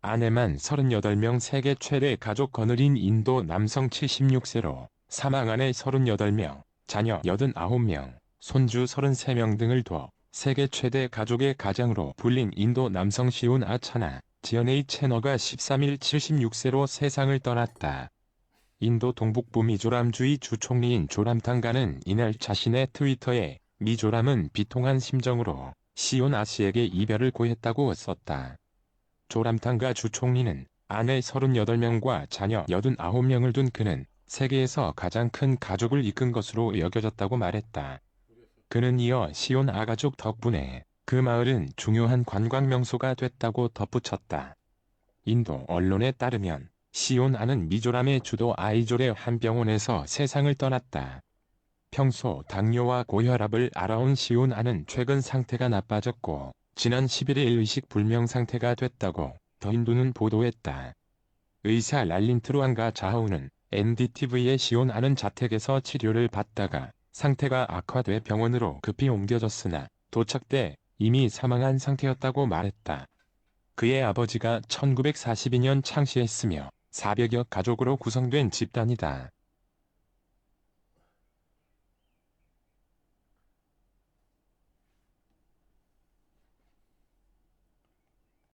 아내만 38명 세계 최대 가족 거느린 인도 남성 76세로 사망 아내 38명, 자녀 89명, 손주 33명 등을 둬 세계 최대 가족의 가장으로 불린 인도 남성 시온 아차나 지연의 채너가 13일 76세로 세상을 떠났다. 인도 동북부 미조람주의 주총리인 조람탕가는 이날 자신의 트위터에 미조람은 비통한 심정으로 시온 아씨에게 이별을 고했다고 썼다. 조람탕가 주총리는 아내 38명과 자녀 89명을 둔 그는 세계에서 가장 큰 가족을 이끈 것으로 여겨졌다고 말했다. 그는 이어 시온 아가족 덕분에 그 마을은 중요한 관광 명소가 됐다고 덧붙였다. 인도 언론에 따르면 시온 아는 미조람의 주도 아이졸의 한 병원에서 세상을 떠났다. 평소 당뇨와 고혈압을 알아온 시온 아는 최근 상태가 나빠졌고 지난 11일 의식 불명 상태가 됐다고 더 인도는 보도했다. 의사 랄린 트루안가 자하우는 NDTV의 시온 아는 자택에서 치료를 받다가 상태가 악화돼 병원으로 급히 옮겨졌으나 도착 때 이미 사망한 상태였다고 말했다. 그의 아버지가 1942년 창시했으며 400여 가족으로 구성된 집단이다.